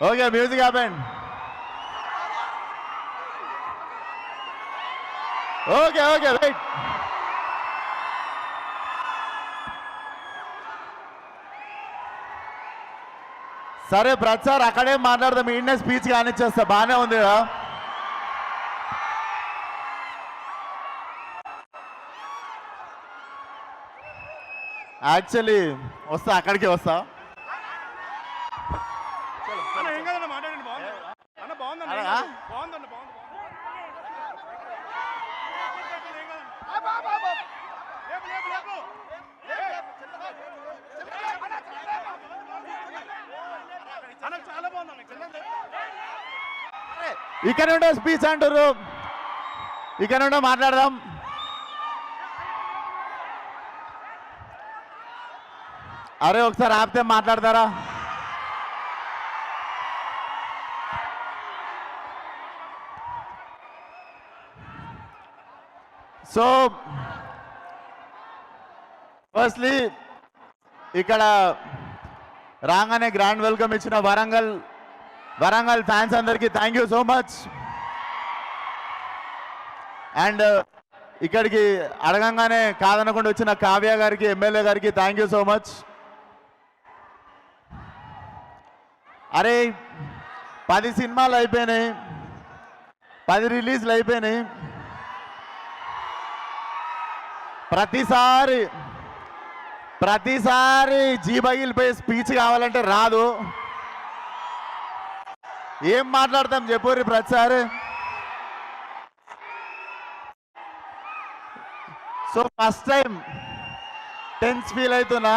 Okay music ఆపండి okay okay right సరే ప్రచార్ అక్కడే మాట్లాడదాం. ఈయనే స్పీచ్ కానిచ్చేస్తా. బాగానే ఉంది కదా? యాక్చువల్లీ వస్తా అక్కడికి వస్తా అన్న ఏం కాదన్న మాట్లాడండి బాగుంది అన్న బాగుందన్న ఏం అలాగా? కాదు. బాగుందన్న బాగుంది లేపు, లేపు, లేపు. అన్న చాలా బాగుందన్న కింద ఇక్కడ స్పీచ్ అంటారు ఇక్కడ మాట్లాడదాం. అరే ఒకసారి ఆపితే మాట్లాడతారా? సో ఫస్ట్లీ ఇక్కడ రాగానే గ్రాండ్ వెల్కమ్ ఇచ్చిన వరంగల్ వరంగల్ ఫ్యాన్స్ అందరికీ thank you so much and ఇక్కడికి అడగంగానే కాదనకుండా వచ్చిన కావ్య గారికి ఎమ్మెల్యే గారికి థ్యాంక్ యూ సో మచ్ అరే పది సినిమాలు అయిపోయినాయి. పది రిలీజ్లు అయిపోయినాయి. ప్రతిసారి ప్రతిసారి జీబగిలిపోయి స్పీచ్ కావాలంటే రాదు. ఏం మాట్లాడతాం చెప్పుర్రి ప్రతిసారి. So first time tense feel అవుతున్నా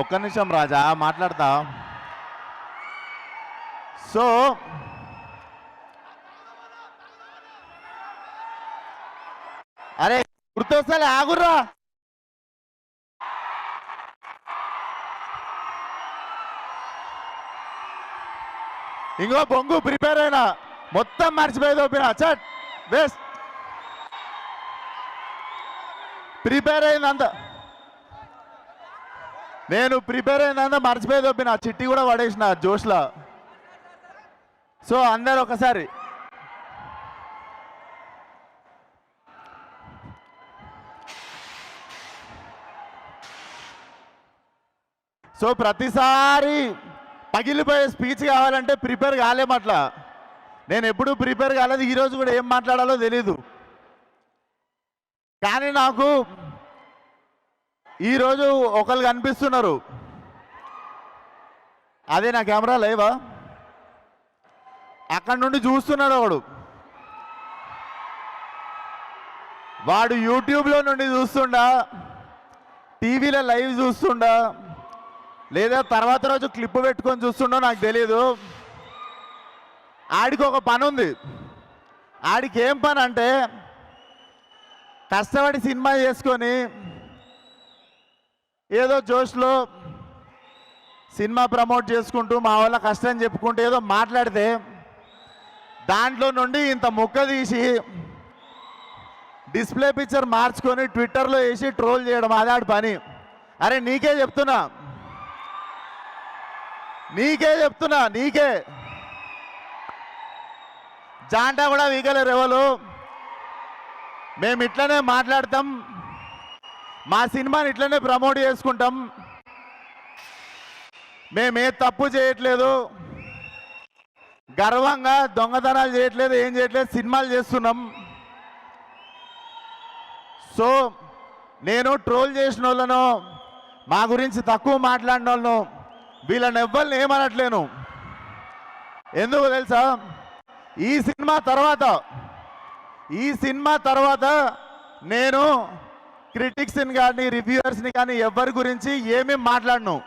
ఒక్క నిమిషం రాజా మాట్లాడతా. సో అరే ఆగుర్రా. ఇంకో బొంగు ప్రిపేర్ అయినా. మొత్తం మర్చిపోయి దొప్పిన చట్ బెస్ట్ ప్రిపేర్ అయిందంత నేను ప్రిపేర్ అయిందంత మర్చిపోయి దొప్పిన చిట్టి కూడా పడేసిన జోష్లా. సో అందరు ఒకసారి సో ప్రతిసారి పగిలిపోయే స్పీచ్ కావాలంటే ప్రిపేర్ కాలేమట్లా నేను ఎప్పుడు ప్రిపేర్ కాలేదు ఈరోజు కూడా ఏం మాట్లాడాలో తెలీదు. కానీ నాకు ఈరోజు ఒకళ్ళు కనిపిస్తున్నారు. అదే నా కెమెరా లేవా? అక్కడి నుండి చూస్తున్నాడు ఒకడు. వాడు యూట్యూబ్లో నుండి చూస్తుండా టీవీలో లైవ్ చూస్తుండా లేదా తర్వాత రోజు క్లిప్ పెట్టుకొని చూస్తుండో నాకు తెలియదు ఆడికి ఒక పని ఉంది. ఆడికి ఏం పని అంటే కష్టపడి సినిమా చేసుకొని ఏదో జోష్లో సినిమా ప్రమోట్ చేసుకుంటూ మా వాళ్ళ కష్టం చెప్పుకుంటూ ఏదో మాట్లాడితే దాంట్లో నుండి ఇంత ముక్క తీసి డిస్ప్లే పిక్చర్ మార్చుకొని ట్విట్టర్లో వేసి ట్రోల్ చేయడం అదాడి పని. అరే నీకే చెప్తున్నా. నీకే చెప్తున్నా నీకే. జాంటా కూడా వీగలేరు ఎవరు మేము ఇట్లనే మాట్లాడతాం. మా సినిమాని ఇట్లనే ప్రమోట్ చేసుకుంటాం. మేమే తప్పు చేయట్లేదు. గర్వంగా దొంగతనాలు చేయట్లేదు ఏం చేయట్లేదు సినిమాలు చేస్తున్నాం. సో నేను ట్రోల్ చేసిన వాళ్ళను మా గురించి తక్కువ మాట్లాడిన వాళ్ళను వీళ్ళని ఎవ్వరిని ఏమనట్లేను. ఎందుకు తెలుసా? ఈ సినిమా తర్వాత ఈ సినిమా తర్వాత నేను క్రిటిక్స్ని కానీ రివ్యూవర్స్ని కానీ ఎవరి గురించి ఏమేమి మాట్లాడను.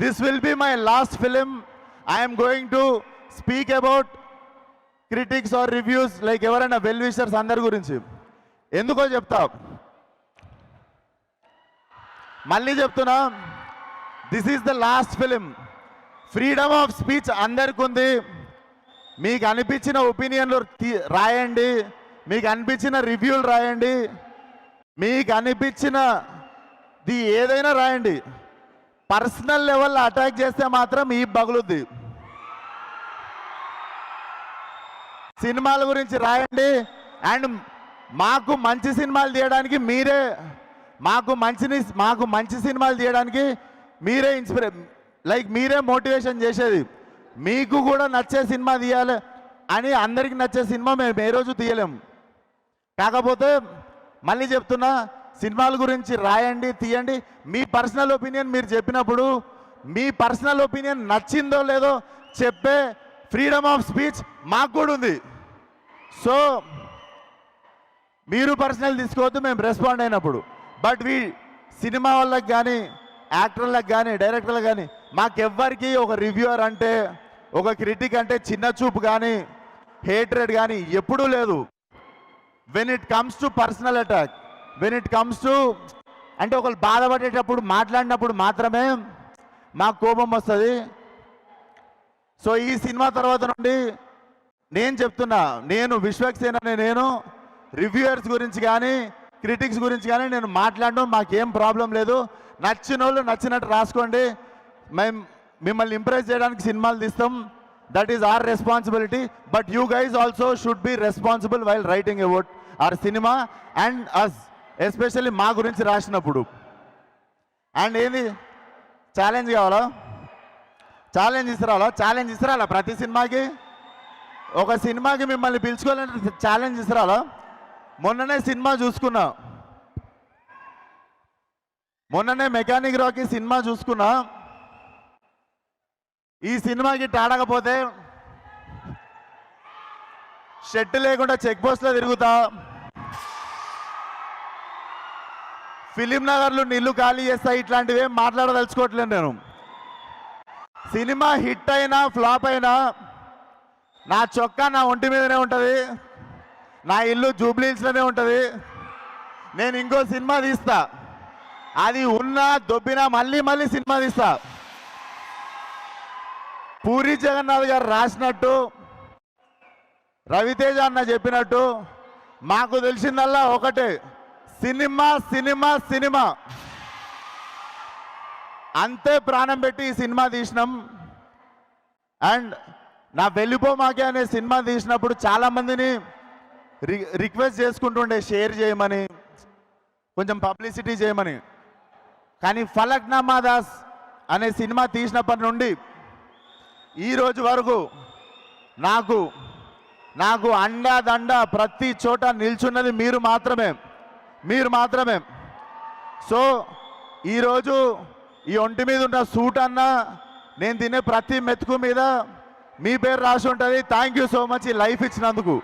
This will be my last film I'm going to speak about critics or reviews like ఎవరైనా వెల్ విషర్స్ అందరి గురించి. ఎందుకో చెప్తా. మళ్ళీ చెప్తున్నా. This is the last film freedom of speech అందరికి ఉంది మీకు అనిపించిన ఒపీనియన్లు తీ- రాయండి. మీకు అనిపించిన రివ్యూలు రాయండి. మీకు అనిపించినది ఏదైనా రాయండి. పర్సనల్ లెవెల్లో అటాక్ చేస్తే మాత్రం ఈ బగులుద్ది సినిమాల గురించి రాయండి. అండ్ మాకు మంచి సినిమాలు తీయడానికి మీరే మాకు మంచిని మాకు మంచి సినిమాలు తీయడానికి మీరే ఇన్స్పిరే లైక్ మీరే మోటివేషన్ చేసేది. మీకు కూడా నచ్చే సినిమా తీయాలి అని అందరికి నచ్చే సినిమా మేము ఏ రోజు తీయలేము కాకపోతే మళ్ళీ చెప్తున్నా సినిమాల గురించి రాయండి తీయండి. మీ పర్సనల్ ఒపీనియన్ మీరు చెప్పినప్పుడు మీ పర్సనల్ ఒపీనియన్ నచ్చిందో లేదో చెప్పే ఫ్రీడమ్ ఆఫ్ స్పీచ్ మాకు కూడా ఉంది. సో మీరు పర్సనల్ తీసుకోవద్దు మేము రెస్పాండ్ అయినప్పుడు. బట్ వీ సినిమా వాళ్ళకి కానీ యాక్టర్లకు కానీ డైరెక్టర్లకు కానీ మాకెవ్వరికి ఒక రివ్యూవర్ అంటే ఒక క్రిటిక్ అంటే చిన్న చూపు కానీ హేట్రెడ్ కానీ ఎప్పుడూ లేదు. When it comes to personal attack when it comes to అంటే ఒకరు బాధపడేటప్పుడు మాట్లాడినప్పుడు మాత్రమే మాకు కోపం వస్తుంది. సో ఈ సినిమా తర్వాత నుండి నేను చెప్తున్నా నేను విశ్వక్సేన నేను రివ్యూయర్స్ గురించి కానీ క్రిటిక్స్ గురించి కానీ నేను మాట్లాడడం మాకేం ప్రాబ్లం లేదు. నచ్చిన వాళ్ళు నచ్చినట్టు రాసుకోండి. మేము మిమ్మల్ని ఇంప్రెస్ చేయడానికి సినిమాలు తీస్తాం. That is our responsibility but you guys also should be responsible while writing about our cinema and us especially మా గురించి రాసినప్పుడు. అండ్ ఏంది? ఛాలెంజ్ కావాలా? ఛాలెంజ్ ఇస్తారా ఛాలెంజ్ ఇస్తారా ప్రతి సినిమాకి? ఒక సినిమాకి మిమ్మల్ని పిలుచుకోవాలంటే ఛాలెంజ్ ఇస్తారా మొన్ననే సినిమా చూసుకున్నా. మొన్ననే మెకానిక్ రాకి సినిమా చూసుకున్నా. ఈ సినిమాకి టాడకపోతే షెట్ లేకుండా చెక్ పోస్ట్లో తిరుగుతా. ఫిలిం నగర్లు నీళ్ళు ఖాళీ చేస్తా ఇట్లాంటివి ఏం మాట్లాడదలుచుకోవట్లేదు నేను. సినిమా హిట్ అయినా ఫ్లాప్ అయినా నా చొక్కా నా ఒంటి మీదనే ఉంటుంది నా ఇల్లు జూబ్లీస్లోనే ఉంటుంది నేను ఇంకో సినిమా తీస్తా. అది ఉన్నా దొబ్బినా మళ్ళీ మళ్ళీ సినిమా తీస్తా. పూరి జగన్నాథ్ గారు రాసినట్టు రవితేజ అన్న చెప్పినట్టు మాకు తెలిసిందల్లా ఒకటే సినిమా సినిమా సినిమా. అంతే ప్రాణం పెట్టి ఈ సినిమా తీసినాం. అండ్ నా వెళ్ళిపోమాకే అనే సినిమా తీసినప్పుడు చాలా మందిని రి రిక్వెస్ట్ చేసుకుంటుండే షేర్ చేయమని కొంచెం పబ్లిసిటీ చేయమని. కానీ ఫలక్నామా దాస్ అనే సినిమా తీసినప్పటి నుండి ఈరోజు వరకు నాకు నాకు అండా దండ ప్రతి చోట నిల్చున్నది మీరు మాత్రమే మీరు మాత్రమే. సో ఈరోజు ఈ ఒంటి మీద ఉన్న సూట్ అన్న నేను తినే ప్రతి మెతుకు మీద మీ పేరు రాసి ఉంటుంది. థ్యాంక్ యూ సో మచ్ ఈ లైఫ్ ఇచ్చినందుకు.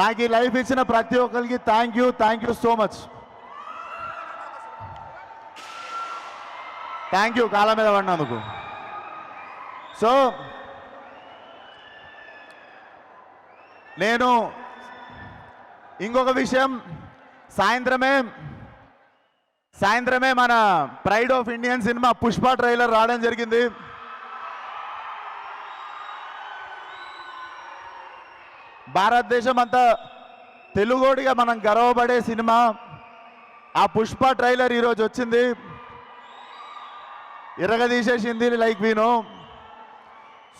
నాకు ఈ లైఫ్ ఇచ్చిన ప్రతి ఒక్కరికి thank you thank you so much thank you కాళ్ళ మీద పడినందుకు. సో నేను ఇంకొక విషయం సాయంత్రమే సాయంత్రమే మన pride of Indian cinema Pushpa trailer రావడం జరిగింది. భారతదేశం అంతా తెలుగోడిగా మనం గర్వపడే సినిమా ఆ పుష్ప ట్రైలర్ ఈరోజు వచ్చింది. ఇరగదీసేసింది లైక్ వీను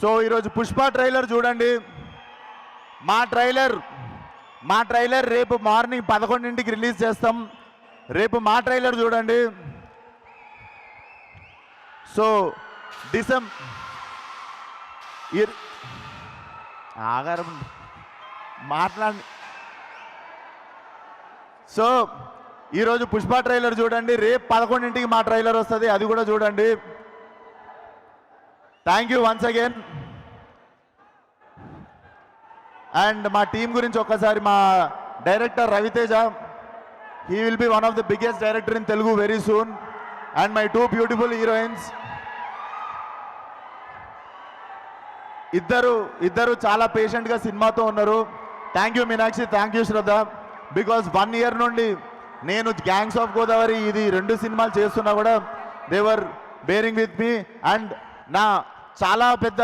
సో ఈరోజు పుష్ప ట్రైలర్ చూడండి. మా ట్రైలర్ మా ట్రైలర్ రేపు మార్నింగ్ పదకొండింటికి రిలీజ్ చేస్తాం. రేపు మా ట్రైలర్ చూడండి. సో డిసెం ఇర్- మాట్లాడి సో ఈరోజు పుష్ప ట్రైలర్ చూడండి. రేపు పదకొండింటికి మా ట్రైలర్ వస్తుంది. అది కూడా చూడండి. Thank you once again and మా టీం గురించి ఒక్కసారి మా director Ravi Teja he will be one of the biggest director in Telugu very soon and my two beautiful heroines ఇద్దరు ఇద్దరు చాలా పేషెంట్గా సినిమాతో ఉన్నారు. Thank you Meenakshi. Thank you Shraddha. Because one year నుండి నేను గ్యాంగ్స్ ఆఫ్ గోదావరి ఇది రెండు సినిమాలు చేస్తున్నా కూడా they were bearing with me and నా చాలా పెద్ద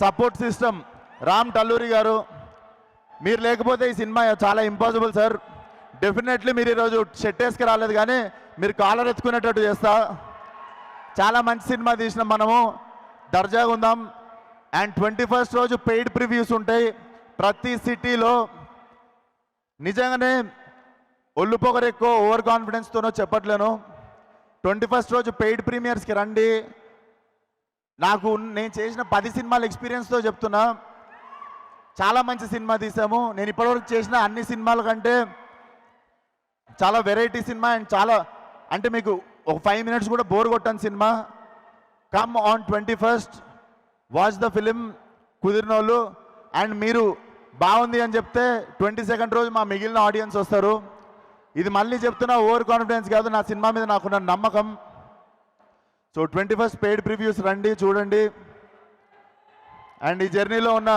సపోర్ట్ సిస్టమ్ రామ్ టల్లూరి గారు. మీరు లేకపోతే ఈ సినిమా చాలా ఇంపాసిబుల్ సార్ డెఫినెట్లీ మీరు ఈరోజు షెట్టేసుకు రాలేదు కానీ మీరు కాలర్ ఎత్తుకునేటట్టు చేస్తా. చాలా మంచి సినిమా తీసినాం మనము. దర్జాగా ఉందాం. అండ్ ట్వంటీ ఫస్ట్ రోజు పెయిడ్ ప్రివ్యూస్ ఉంటాయి. ప్రతి సిటీలో నిజంగానే ఒళ్ళు పొగరు ఎక్కువ ఓవర్ కాన్ఫిడెన్స్తోనో చెప్పట్లేను. ట్వంటీ ఫస్ట్ రోజు పెయిడ్ ప్రీమియర్స్కి రండి. నాకు నేను చేసిన పది సినిమాల ఎక్స్పీరియన్స్తో చెప్తున్నా. చాలా మంచి సినిమా తీసాము. నేను ఇప్పటివరకు చేసిన అన్ని సినిమాల కంటే చాలా వెరైటీ సినిమా అండ్ చాలా అంటే మీకు ఒక ఫైవ్ మినిట్స్ కూడా బోర్ కొట్టని cinema. Come on twenty first watch the film కుదిరినోళ్ళు. And మీరు బాగుంది అని చెప్తే ట్వంటీ సెకండ్ రోజు మా మిగిలిన ఆడియన్స్ వస్తారు. ఇది మళ్ళీ చెప్తున్నా ఓవర్ కాన్ఫిడెన్స్ కాదు నా సినిమా మీద నాకున్న నమ్మకం. So twenty first paid previews రండి చూడండి. అండ్ ఈ జర్నీలో ఉన్న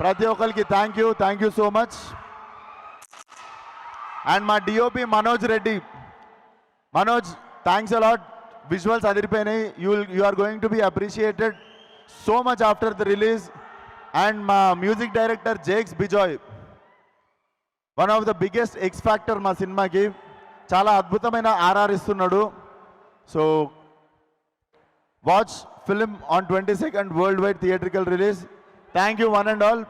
ప్రతి ఒక్కరికి thank you thank you so much and మా DOP Manoj Reddy. Manoj thanks a lot visuals అదిరిపోయినాయి. You you are going to be appreciated so much after the release and మా music director Jakes Bejoy one of the biggest X factor మా సినిమాకి చాలా అద్భుతమైన RR ఇస్తున్నాడు. So watch film on twenty second world wide theatrical release thank you one and all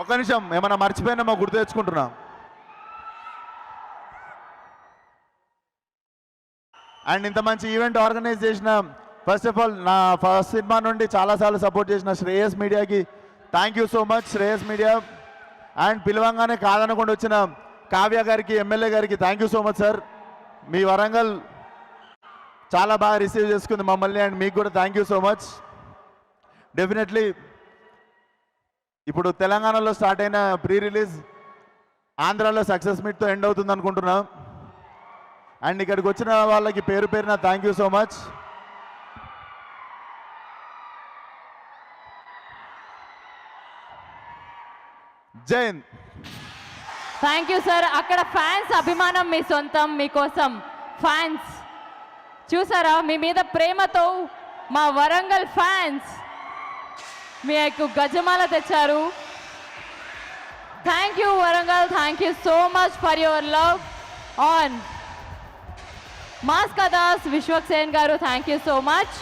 ఒక నిమిషం ఏమైనా మర్చిపోయినామో గుర్తు తెచ్చుకుంటున్నా. అండ్ ఇంత మంచి ఈవెంట్ ఆర్గనైజ్ చేసిన ఫస్ట్ ఆఫ్ ఆల్ నా ఫస్ట్ సినిమా నుండి చాలాసార్లు సపోర్ట్ చేసిన శ్రేయస్ మీడియాకి thank you so much Shreyas media. And పిలవంగానే కాదనకుండా వచ్చిన కావ్య గారికి ఎమ్మెల్యే గారికి thank you so much sir మీ వరంగల్ చాలా బాగా రిసీవ్ చేసుకుంది మమ్మల్ని అండ్ మీకు కూడా thank you so much definitely ఇప్పుడు తెలంగాణలో స్టార్ట్ అయిన ప్రీ రిలీజ్ ఆంధ్రాలో సక్సెస్ మీట్తో ఎండ్ అవుతుంది అనుకుంటున్నాం. అండ్ ఇక్కడికి వచ్చిన వాళ్ళకి పేరు పేరున thank you so much Jain. Thank you sir అక్కడ ఫ్యాన్స్ అభిమానం మీ సొంతం మీకోసం ఫ్యాన్స్ చూసారా? మీ మీద ప్రేమతో మా వరంగల్ ఫ్యాన్స్ మీకు గజమాల తెచ్చారు. Thank you Warangal. Thank you so much for your love on mass Das Vishwak Sen గారు thank you so much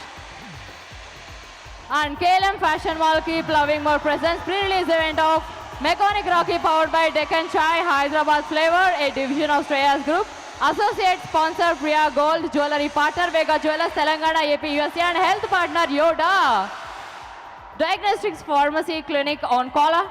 and KLM fashion mall keep loving more presence pre release event of Mechanic Rocky powered by Deccan Chai Hyderabad Flavor, a division of Shreyas Group. Associate sponsor Priya Gold, jewelry partner Vega Jewelers Telangana, AP, USA and health partner Yoda. Diagnostics Pharmacy Clinic on Kola,